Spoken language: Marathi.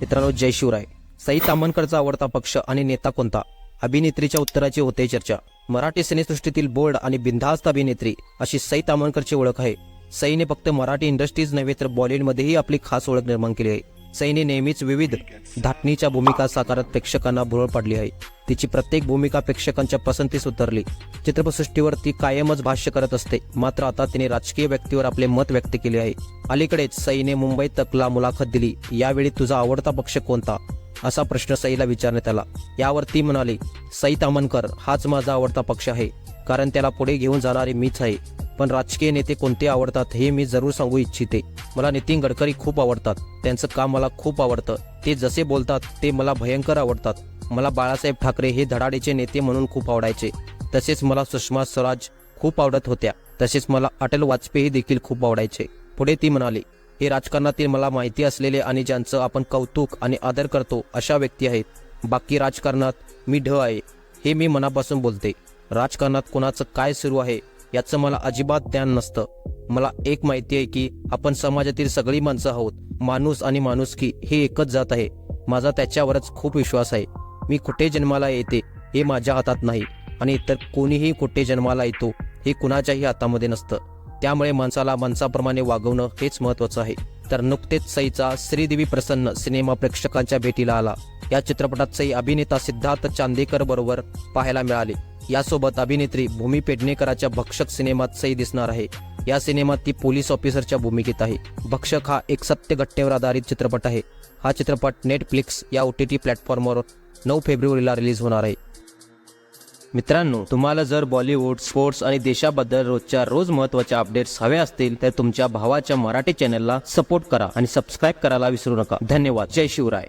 मित्रांनो जय शिवराय. सई तामणकरचा आवडता पक्ष आणि नेता कोणता? अभिनेत्रीच्या उत्तराची होते चर्चा. मराठी सिनेसृष्टीतील बोल्ड आणि बिनधास्त अभिनेत्री अशी सई तामणकरची ओळख आहे. सईने फक्त मराठी इंडस्ट्रीज नव्हे तर बॉलिवूडमध्येही आपली खास ओळख निर्माण केली आहे. सईने नेहमीच विविध धाटणीच्या भूमिका साकारत प्रेक्षकांना भुरळ पडली आहे. तिची प्रत्येक भूमिका प्रेक्षकांच्या पसंतीस उतरली. चित्रपटसृष्टीवर ती कायमच भाष्य करत असते. मात्र आता तिने राजकीय व्यक्तीवर आपले मत व्यक्त केले आहे. अलीकडेच सईने मुंबई तकला मुलाखत दिली. यावेळी तुझा आवडता पक्ष कोणता? असा प्रश्न सईला विचारण्यात आला. यावर ती म्हणाली सई तामनकर हाच माझा आवडता पक्ष आहे. कारण त्याला पुढे घेऊन जाणारी मीच आहे. पण राजकीय नेते कोणते आवडतात हे मी जरूर सांगू इच्छिते. मला नितीन गडकरी खूप आवडतात. त्यांचं काम मला खूप आवडतं. ते जसे बोलतात ते मला भयंकर आवडतात. मला बाळासाहेब ठाकरे हे धडाडीचे नेते म्हणून खूप आवडायचे. तसेच मला सुषमा स्वराज खूप आवडत होत्या. तसेच मला अटल वाजपेयी देखील खूप आवडायचे. पुढे ती म्हणाली हे राजकारणातील मला माहिती असलेले आणि ज्यांचं आपण कौतुक आणि आदर करतो अशा व्यक्ती आहेत. बाकी राजकारणात मी ढ आहे. हे मी मनापासून बोलते. राजकारणात कोणाचं काय सुरू आहे याचं मला अजिबात ज्ञान नसतं. मला एक माहिती आहे की आपण समाजातील सगळी माणसं आहोत. माणूस आणि माणुसकी हे एकच जात आहे. माझा त्याच्यावरच खूप विश्वास आहे. मी कुठे जन्माला येते हे माझ्या हातात नाही. आणि इतर कोणीही कुठे जन्माला येतो हे कुणाच्याही हातामध्ये नसतं. त्यामुळे माणसाला माणसाप्रमाणे वागवणं हेच महत्वाचं आहे. तर नुकतेच सईचा श्रीदेवी प्रसन्न सिनेमा प्रेक्षकांच्या भेटीला आला. या चित्रपटात सई अभिनेता सिद्धार्थ चांदेकर बरोबर पाहायला मिळाले. यासोबत अभिनेत्री भूमी पेडणेकराच्या भक्षक सिनेमात सई दिसणार आहे. या सिनेमात ती पोलीस ऑफिसरच्या भूमिकेत आहे. भक्षक हा एक सत्य घटनेवर आधारित चित्रपट आहे. हा चित्रपट नेटफ्लिक्स या ओ टी टी प्लॅटफॉर्मवर नऊ फेब्रुवारीला रिलीज होणार आहे. मित्रांनो तुम्हाला जर बॉलिवूड स्पोर्ट्स आणि देशाबद्दल रोजच्या रोज महत्त्वाच्या अपडेट्स हवे असतील तर तुमच्या भावाच्या मराठी चॅनलला सपोर्ट करा आणि सबस्क्राईब करायला विसरू नका. धन्यवाद. जय शिवराय.